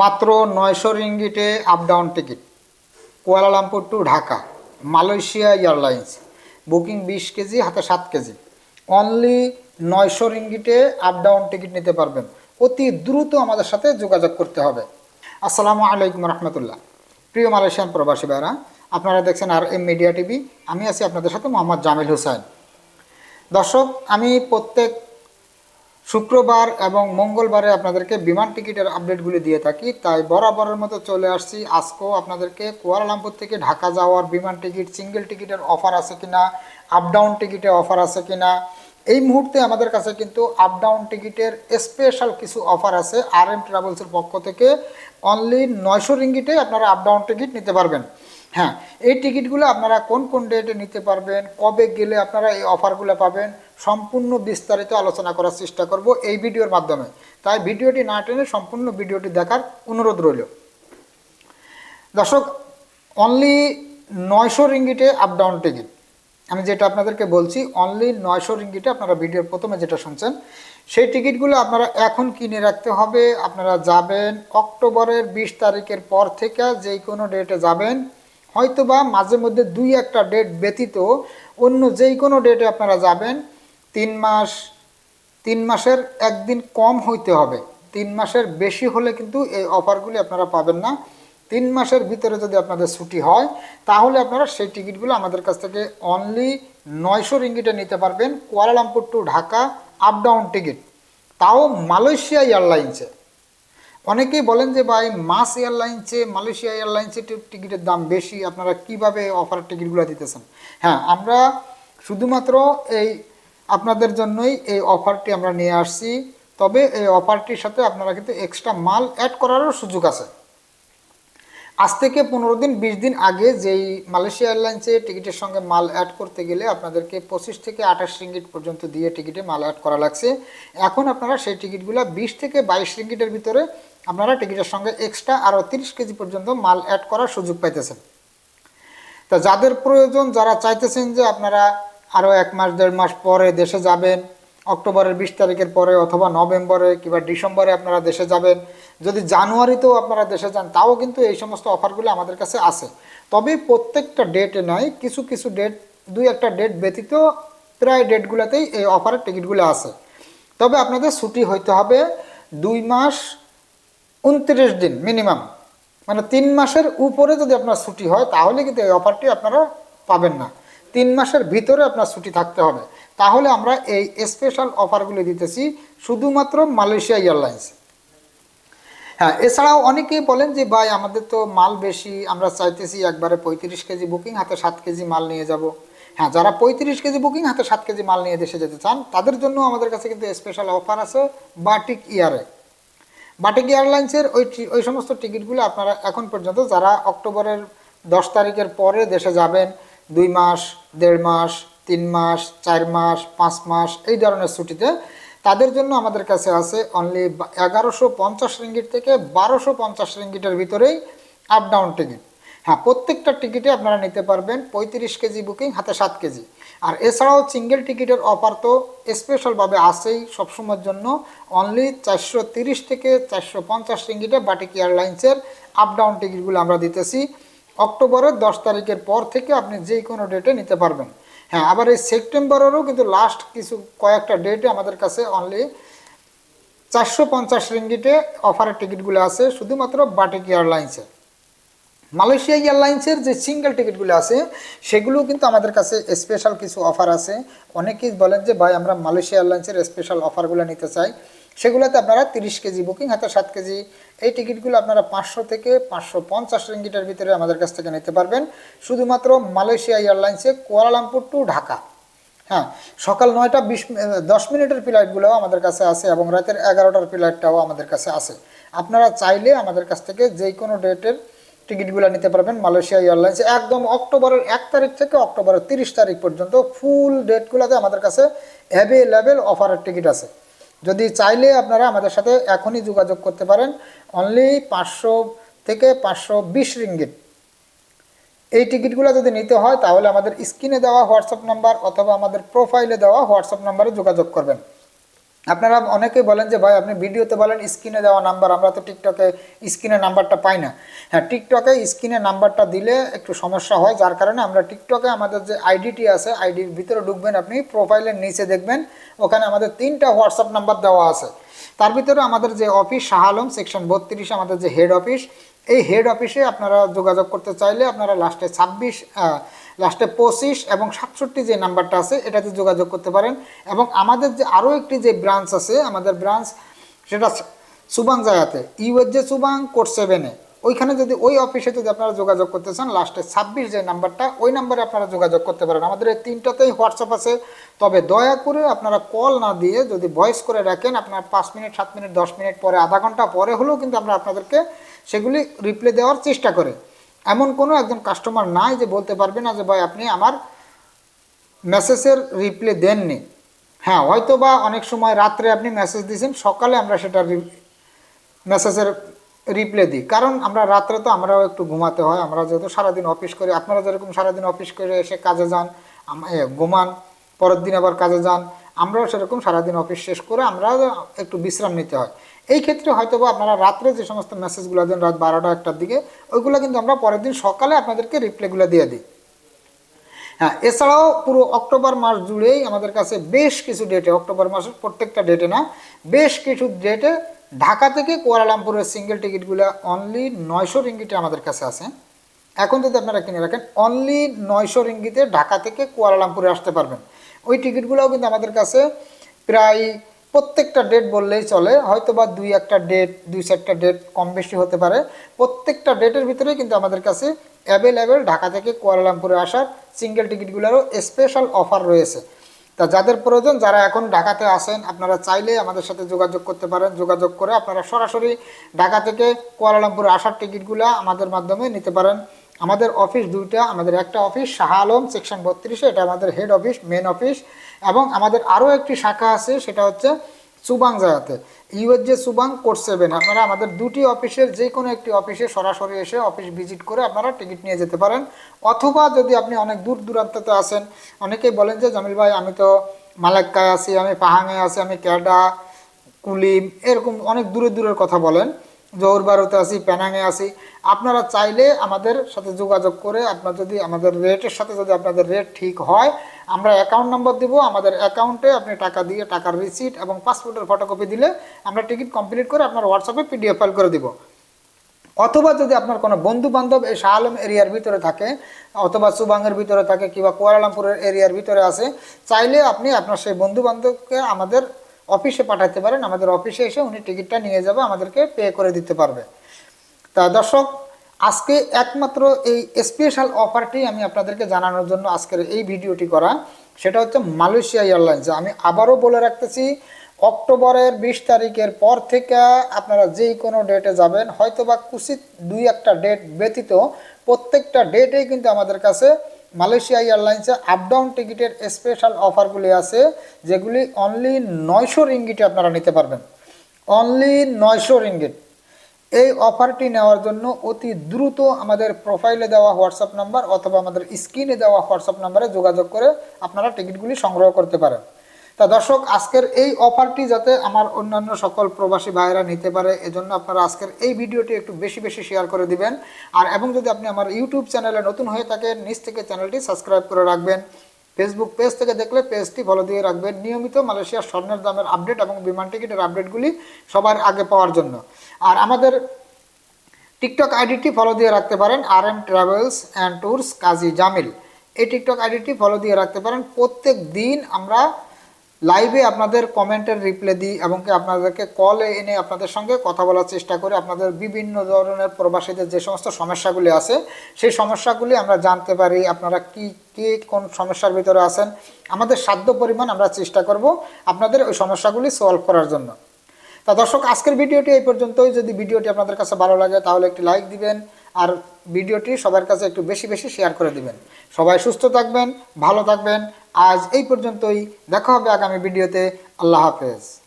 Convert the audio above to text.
মাত্র নয়শো রিঙ্গিটে up down ticket Kuala Lumpur to Dhaka, Malaysia airlines, booking বিশ KG, হাতে সাত কেজি। অনলি নয়শো রিঙ্গিটে আপ ডাউন টিকিট নিতে পারবেন। অতি দ্রুত আমাদের সাথে যোগাযোগ করতে হবে। আসসালামু আলাইকুম রহমতুল্লাহ। প্রিয় মালয়েশিয়ান প্রবাসী ভাইরা, আপনারা দেখছেন আর এম মিডিয়া টিভি আমি আছি আপনাদের সাথে মোহাম্মদ জামিল হোসেন দর্শক, আমি প্রত্যেক শুক্রবার এবং মঙ্গলবারে আপনাদেরকে বিমান টিকিটের আপডেটগুলি দিয়ে থাকি, তাই বরাবরের মতো চলে আসছি। আজকেও আপনাদেরকে কুয়ালালামপুর থেকে ঢাকা যাওয়ার বিমান টিকিট, সিঙ্গেল টিকিটের অফার আছে কিনা আপ ডাউন টিকিটে অফার আছে কিনা, এই মুহূর্তে আমাদের কাছে কিন্তু আপ ডাউন টিকিটের স্পেশাল কিছু অফার আছে আর এম ট্রাভেলসের পক্ষ থেকে। অনলি নয়শো রিঙ্গিটে আপনারা আপ ডাউন টিকিট নিতে পারবেন। হ্যাঁ এই টিকিটগুলো আপনারা কোন কোন ডেটে নিতে পারবেন, কবে গেলে আপনারা এই অফারগুলো পাবেন, সম্পূর্ণ বিস্তারিত আলোচনা করার চেষ্টা করব এই ভিডিওর মাধ্যমে। তাই ভিডিওটি না টেনে সম্পূর্ণ ভিডিওটি দেখার অনুরোধ রইল। দর্শক অনলি নয়শো রিঙ্গিটে আপ ডাউন টিকিট আমি যেটা আপনাদেরকে বলছি অনলি নয়শো রিঙ্গিটে আপনারা ভিডিওর প্রথমে যেটা শুনছেন, সেই টিকিটগুলো আপনারা এখন কিনে রাখতে হবে। আপনারা যাবেন অক্টোবরের বিশ তারিখের পর থেকে যে কোনো ডেটে যাবেন। হয়তোবা মাঝে মধ্যে দুই একটা ডেট ব্যতীত অন্য যেই কোনো ডেটে আপনারা যাবেন, তিন মাস, তিন মাসের একদিন কম হইতে হবে। তিন মাসের বেশি হলে কিন্তু এই অফারগুলি আপনারা পাবেন না। তিন মাসের ভিতরে যদি আপনাদের ছুটি হয়, তাহলে আপনারা সেই টিকিটগুলো আমাদের কাছ থেকে অনলি নয়শো রিঙ্গিটে নিতে পারবেন। Kuala Lumpur to Dhaka up down ticket তাও মালয়েশিয়া এয়ারলাইন্সে অনেকেই বলেন যে ভাই, মাস এয়ারলাইন্সে, মালয়েশিয়া এয়ারলাইন্সে টিকিটের দাম বেশি, আপনারা কীভাবে অফার টিকিটগুলো দিতেছেন? হ্যাঁ আমরা শুধুমাত্র এই আপনাদের জন্যই এই অফারটি আমরা নিয়ে আসছি। তবে এই অফারটির সাথে আপনারা কিন্তু এক্সট্রা মাল অ্যাড করারও সুযোগ আছে। আজ থেকে পনেরো দিন, বিশ দিন আগে যেই মালয়েশিয়া এয়ারলাইন্সে টিকিটের সঙ্গে মাল অ্যাড করতে গেলে আপনাদেরকে পঁচিশ থেকে আঠাশ রিঙ্গিট পর্যন্ত দিয়ে টিকিটে মাল অ্যাড করা লাগছে। এখন আপনারা সেই টিকিটগুলো বিশ থেকে বাইশ রিঙ্গিটের ভিতরে আপনারা টিকিটের সঙ্গে এক্সট্রা আরও তিরিশ কেজি পর্যন্ত মাল অ্যাড করার সুযোগ পাইতেছেন। তা যাদের প্রয়োজন, যারা চাইতেছেন যে আপনারা আরও এক মাস, দেড় মাস পরে দেশে যাবেন অক্টোবরের বিশ তারিখের পরে অথবা নভেম্বরে কিংবা ডিসেম্বরে আপনারা দেশে যাবেন। যদি জানুয়ারিতেও আপনারা দেশে যান, তাও কিন্তু এই সমস্ত অফারগুলো আমাদের কাছে আছে। তবে প্রত্যেকটা ডেটে নয়, কিছু কিছু ডেট দুই একটা ডেট ব্যতীত প্রায় ডেটগুলোতেই এই অফারের টিকিটগুলো আছে। তবে আপনাদের ছুটি হইতে হবে দুই মাস উনত্রিশ দিন মিনিমাম মানে তিন মাসের উপরে যদি আপনার ছুটি হয়, তাহলে কিন্তু এই অফারটি আপনারা পাবেন না। তিন মাসের ভিতরে আপনার ছুটি থাকতে হবে। তাহলে আমরা এই স্পেশাল অফারগুলি দিতেছি শুধুমাত্র মালয়েশিয়া এয়ারলাইন্স। হ্যাঁ এছাড়াও অনেকেই বলেন যে, ভাই, আমাদের তো মাল বেশি, আমরা চাইতেছি একবারে পঁয়ত্রিশ কেজি বুকিং হাতে সাত কেজি মাল নিয়ে যাব। হ্যাঁ যারা পঁয়ত্রিশ কেজি বুকিং হাতে সাত কেজি মাল নিয়ে দেশে যেতে চান, তাদের জন্য আমাদের কাছে কিন্তু স্পেশাল অফার আছে বাটিক ইয়ারে বাটিক এয়ারলাইন্সের ওই ওই সমস্ত টিকিটগুলো আপনারা এখন পর্যন্ত, যারা অক্টোবরের দশ তারিখের পরে দেশে যাবেন দুই মাস, দেড় মাস, তিন মাস, চার মাস, পাঁচ মাস, এই ধরনের ছুটিতে তাদের জন্য আমাদের কাছে আছে অনলি এগারোশো পঞ্চাশ রিঙ্গিট থেকে বারোশো পঞ্চাশ রিঙ্গিটের ভিতরেই আপ ডাউন টিকিট হ্যাঁ প্রত্যেকটা টিকিটে আপনারা নিতে পারবেন পঁয়ত্রিশ কেজি বুকিং হাতে সাত কেজি। আর এছাড়াও সিঙ্গেল টিকিটের অফার তো স্পেশালভাবে আসেই সবসময়ের জন্য। অনলি চারশো তিরিশ থেকে চারশো পঞ্চাশ রিঙ্গিটে বাটিক এয়ারলাইন্সের আপ ডাউন টিকিটগুলো আমরা দিতেছি। অক্টোবরের দশ তারিখের পর থেকে আপনি যে কোনো ডেটে নিতে পারবেন। হ্যাঁ আবার এই সেপ্টেম্বরেরও কিন্তু লাস্ট কিছু কয়েকটা ডেটে আমাদের কাছে অনলি চারশো পঞ্চাশ রিঙ্গিটে অফারের টিকিটগুলো আছে, শুধুমাত্র বাটিক এয়ারলাইন্সে মালয়েশিয়া এয়ারলাইন্সের যে সিঙ্গেল টিকিটগুলো আছে সেগুলো কিন্তু আমাদের কাছে স্পেশাল কিছু অফার আছে। অনেকেই বলেন যে, ভাই, আমরা মালয়েশিয়া এয়ারলাইন্সের স্পেশাল অফারগুলো নিতে চাই। সেগুলোতে আপনারা তিরিশ কেজি বুকিং হাতে, সাত কেজি। এই টিকিটগুলো আপনারা পাঁচশো থেকে পাঁচশো পঞ্চাশ রিঙ্গিটের ভিতরে আমাদের কাছ থেকে নিতে পারবেন। শুধুমাত্র মালয়েশিয়া এয়ারলাইন্সে কুয়ালালামপুর টু ঢাকা। হ্যাঁ সকাল নয়টা বিশ দশ মিনিটের ফ্লাইটগুলোও আমাদের কাছে আছে এবং রাতের এগারোটার ফ্লাইটটাও আমাদের কাছে আছে। আপনারা চাইলে আমাদের কাছ থেকে যে কোনো ডেটের টিকিটগুলো নিতে পারবেন মালয়েশিয়া এয়ারলাইন্সে। একদম অক্টোবরের এক তারিখ থেকে অক্টোবরের তিরিশ তারিখ পর্যন্ত ফুল ডেটগুলোতে আমাদের কাছে অ্যাভেলেবেল অফারের টিকিট আছে। যদি চাইলে আপনারা আমাদের সাথে এখনই যোগাযোগ করতে পারেন অনলি পাঁচশো থেকে পাঁচশো বিশ রিঙ্গিট এই টিকিটগুলো যদি নিতে হয়, তাহলে আমাদের স্ক্রিনে দেওয়া হোয়াটসঅ্যাপ নাম্বার অথবা আমাদের প্রোফাইলে দেওয়া হোয়াটসঅ্যাপ নাম্বারে যোগাযোগ করবেন। আপনারা অনেকেই বলেন যে, ভাই, আপনি ভিডিওতে বলেন স্ক্রিনে দেওয়া নাম্বার, আমরা তো টিকটকে স্ক্রিনে নাম্বারটা পাই না। হ্যাঁ টিকটকে স্ক্রিনে নাম্বারটা দিলে একটু সমস্যা হয়, যার কারণে আমরা টিকটকে আমাদের যে আইডিটি আছে, আইডির ভিতরে ঢুকবেন আপনি, প্রোফাইলের নিচে দেখবেন, ওখানে আমাদের তিনটা হোয়াটসঅ্যাপ নাম্বার দেওয়া আছে। তার ভিতরে আমাদের যে অফিস, শাহ আলম, সেকশন বত্রিশ, আমাদের যে হেড অফিস, এই হেড অফিসে আপনারা যোগাযোগ করতে চাইলে আপনারা লাস্টে ছাব্বিশ লাস্টে পঁচিশ এবং সাতষট্টি যে নাম্বারটা আছে, এটাতে যোগাযোগ করতে পারেন। এবং আমাদের যে আরও একটি যে ব্রাঞ্চ আছে, আমাদের ব্রাঞ্চ, সেটা সুবাং জায়গাতে ইউএর যে সুবাং কোর্ট সেভেনে। ওইখানে যদি ওই অফিসে যদি আপনারা যোগাযোগ করতে চান, লাস্টে ছাব্বিশ যে নাম্বারটা, ওই নাম্বারে আপনারা যোগাযোগ করতে পারেন। আমাদের এই তিনটাতেই হোয়াটসঅ্যাপ আছে। তবে দয়া করে আপনারা কল না দিয়ে যদি ভয়েস করে রাখেন, আপনার পাঁচ মিনিট, সাত মিনিট, দশ মিনিট পরে, আধা ঘণ্টা পরে হলেও কিন্তু আমরা আপনাদেরকে সেগুলি রিপ্লে দেওয়ার চেষ্টা করি। এমন কোনো একজন কাস্টমার নাই যে বলতে পারবে না যে, ভাই, আপনি আমার মেসেজের রিপ্লে দেননি। হ্যাঁ হয়তো বা অনেক সময় রাত্রে আপনি মেসেজ দিয়েছেন সকালে আমরা সেটা মেসেজের রিপ্লে দিই। কারণ আমরা রাত্রে তো আমরাও একটু ঘুমাতে হয়, আমরা যেহেতু সারাদিন অফিস করি, আপনারা যেরকম সারাদিন অফিস করে এসে কাজে যান ঘুমান, পরের দিন আবার কাজে যান আমরাও সেরকম সারাদিন অফিস শেষ করে আমরা একটু বিশ্রাম নিতে হয়। এই ক্ষেত্রে হয়তো আপনারা রাত্রে যে সমস্ত মেসেজগুলো দেন, রাত বারোটা একটার দিকে, ওইগুলো কিন্তু আমরা পরের দিন সকালে আপনাদেরকে রিপ্লাইগুলো দিয়ে দিই। হ্যাঁ এছাড়াও পুরো অক্টোবর মাস জুড়েই আমাদের কাছে বেশ কিছু ডেটে অক্টোবর মাসের প্রত্যেকটা ডেটে না, বেশ কিছু ডেটে ঢাকা থেকে কুয়ালালামপুরের সিঙ্গেল টিকিটগুলো অনলি নয়শো রিঙ্গিটে আমাদের কাছে আছে। এখন যদি আপনারা কিনে রাখেন অনলি নয়শো রিঙ্গিতে ঢাকা থেকে কুয়ালালামপুরে আসতে পারবেন। ওই টিকিটগুলোও কিন্তু আমাদের কাছে প্রায় প্রত্যেকটা ডেট বললেই চলে। হয়তো বা দুই একটা ডেট দুই চারটা ডেট কম বেশি হতে পারে। প্রত্যেকটা ডেটের ভিতরেই কিন্তু আমাদের কাছে অ্যাভেলেবেল ঢাকা থেকে কুয়ালালামপুরে আসার সিঙ্গেল টিকিটগুলোরও স্পেশাল অফার রয়েছে। তা যাদের প্রয়োজন, যারা এখন ঢাকাতে আসেন আপনারা চাইলে আমাদের সাথে যোগাযোগ করতে পারেন। যোগাযোগ করে আপনারা সরাসরি ঢাকা থেকে কুয়ালালামপুরে আসার টিকিটগুলো আমাদের মাধ্যমে নিতে পারেন। আমাদের অফিস দুইটা, আমাদের একটা অফিস শাহ আলম, সেকশন বত্রিশে, এটা আমাদের হেড অফিস মেন অফিস এবং আমাদের আরও একটি শাখা আছে, সেটা হচ্ছে সুবাং জায়গাতে ইউএর যে সুবাং কোর্ট সেভেন, আপনারা আমাদের দুটি অফিসের যে কোনো একটি অফিসে সরাসরি এসে অফিস ভিজিট করে আপনারা টিকিট নিয়ে যেতে পারেন। অথবা যদি আপনি অনেক দূর দূরান্ততে আসেন অনেকেই বলেন যে, জামিল ভাই, আমি তো মালাক্কায় আছি, আমি পাহাঙে আছি, আমি ক্যাডা, কুলিম, এরকম অনেক দূরে দূরের কথা বলেন। জোরবারুতে আছি প্যানাঙে আছি। আপনারা চাইলে আমাদের সাথে যোগাযোগ করে আপনার যদি আমাদের রেটের সাথে যদি আপনাদের রেট ঠিক হয়, আমরা অ্যাকাউন্ট নম্বর দিব, আমাদের অ্যাকাউন্টে আপনি টাকা দিয়ে টাকার রিসিট এবং পাসপোর্টের ফটোকপি দিলে আমরা টিকিট কমপ্লিট করে আপনার হোয়াটসঅ্যাপে পিডিএফ ফাইল করে দিব। অথবা যদি আপনার কোনো বন্ধু বান্ধব এই শাহ আলম এরিয়ার ভিতরে থাকে, অথবা সুবাংয়ের ভিতরে থাকে কিংবা কুয়ালালামপুরের এরিয়ার ভিতরে আছে, চাইলে আপনি আপনার সেই বন্ধু বান্ধবকে আমাদের অফিসে পাঠাতে পারেন, আমাদের অফিসে এসে উনি টিকিটটা নিয়ে যাবে, আমাদেরকে পে করে দিতে পারবে। তা দর্শক, আজকে একমাত্র এই স্পেশাল অফারটি আমি আপনাদেরকে জানানোর জন্য আজকের এই ভিডিওটি করা। সেটা হচ্ছে মালয়েশিয়া এয়ারলাইন্স। আমি আবারও বলে রাখতেছি, অক্টোবরের বিশ তারিখের পর থেকে আপনারা যেই কোনো ডেটে যাবেন হয়তো বা কুচিত দুই একটা ডেট ব্যতীত প্রত্যেকটা ডেটেই কিন্তু আমাদের কাছে মালয়েশিয়া এয়ারলাইন্সে আপ ডাউন টিকিটের স্পেশাল অফারগুলি আছে, যেগুলি অনলি নয়শো রিঙ্গিটে আপনারা নিতে পারবেন। অনলি নয়শো রিঙ্গিট। এই অফারটি নেওয়ার জন্য অতি দ্রুত আমাদের প্রোফাইলে দেওয়া হোয়াটসঅ্যাপ নাম্বার অথবা আমাদের স্ক্রিনে দেওয়া হোয়াটসঅ্যাপ নাম্বারে যোগাযোগ করে আপনারা টিকিটগুলি সংগ্রহ করতে পারেন। তা দর্শক, আজকের এই অফারটি যাতে আমার অন্যান্য সকল প্রবাসী ভাইয়েরা নিতে পারে, এজন্য আপনারা আজকের এই ভিডিওটি একটু বেশি বেশি শেয়ার করে দিবেন। আর এবং যদি আপনি আমার ইউটিউব চ্যানেলে নতুন হয়ে থাকেন, নিচ থেকে চ্যানেলটি সাবস্ক্রাইব করে রাখবেন। ফেসবুক পেজ থেকে দেখলে পেজটি ফলো দিয়ে রাখবেন। নিয়মিত মালয়েশিয়ার স্বর্ণের দামের আপডেট এবং বিমান টিকিটের আপডেটগুলি সবার আগে পাওয়ার জন্য। আর আমাদের টিকটক আইডিটি ফলো দিয়ে রাখতে পারেন R M travels and tours Kazi Jamil. এই টিকটক আইডিটি ফলো দিয়ে রাখতে পারেন। প্রত্যেক দিন আমরা লাইভে আপনাদের কমেন্টের রিপ্লাই দিই এবং কি আপনাদেরকে কলে এনে আপনাদের সঙ্গে কথা বলার চেষ্টা করি। আপনাদের বিভিন্ন ধরনের প্রবাসীদের যে সমস্ত সমস্যাগুলি আছে, সেই সমস্যাগুলি আমরা জানতে পারি। আপনারা কি কি কোন সমস্যার ভিতরে আছেন? আমাদের সাধ্য পরিমাণ আমরা চেষ্টা করব আপনাদের ওই সমস্যাগুলি সলভ করার জন্য। তা দর্শক, আজকের ভিডিওটি এই পর্যন্তই। যদি ভিডিওটি আপনাদের কাছে ভালো লাগে তাহলে একটি লাইক দিবেন। আর ভিডিওটি সবার কাছে একটু বেশি বেশি শেয়ার করে দিবেন। সবাই সুস্থ থাকবেন, ভালো থাকবেন। আজ এই পর্যন্তই। দেখা হবে আগামী ভিডিওতে। আল্লাহ হাফেজ।